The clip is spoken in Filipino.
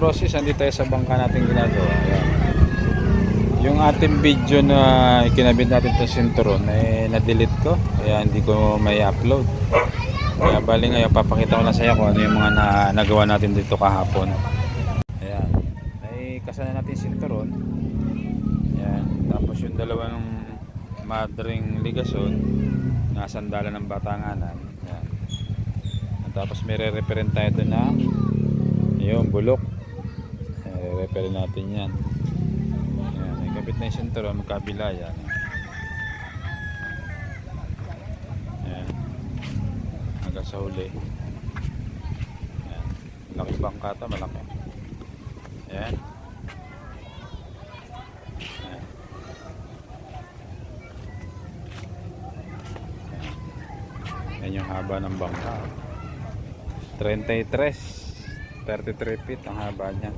Process, andito tayo sa bangka natin ginagawa. Ayan. Yung ating video na ikinabit natin sa sinturon, eh na-delete ko. Kaya hindi ko may upload. Kaya bali ngayon, papakita ko na sa iyo kung ano yung mga na, nagawa natin dito kahapon. Ayan. Ay kasana natin sinturon. Yung dalawang madring ligason, nasandalan ng batanganan. Ayan. At tapos may re-referent tayo doon na yung bulok. Repair natin yan. Ayan, may kapit na yung sinturon, magkabila yan. Ayan. Hanggang sa huli. Ayan. Laki bangka to, malaki. Ayan. Ayan yung haba ng bangka. 33 33 feet ang haba niya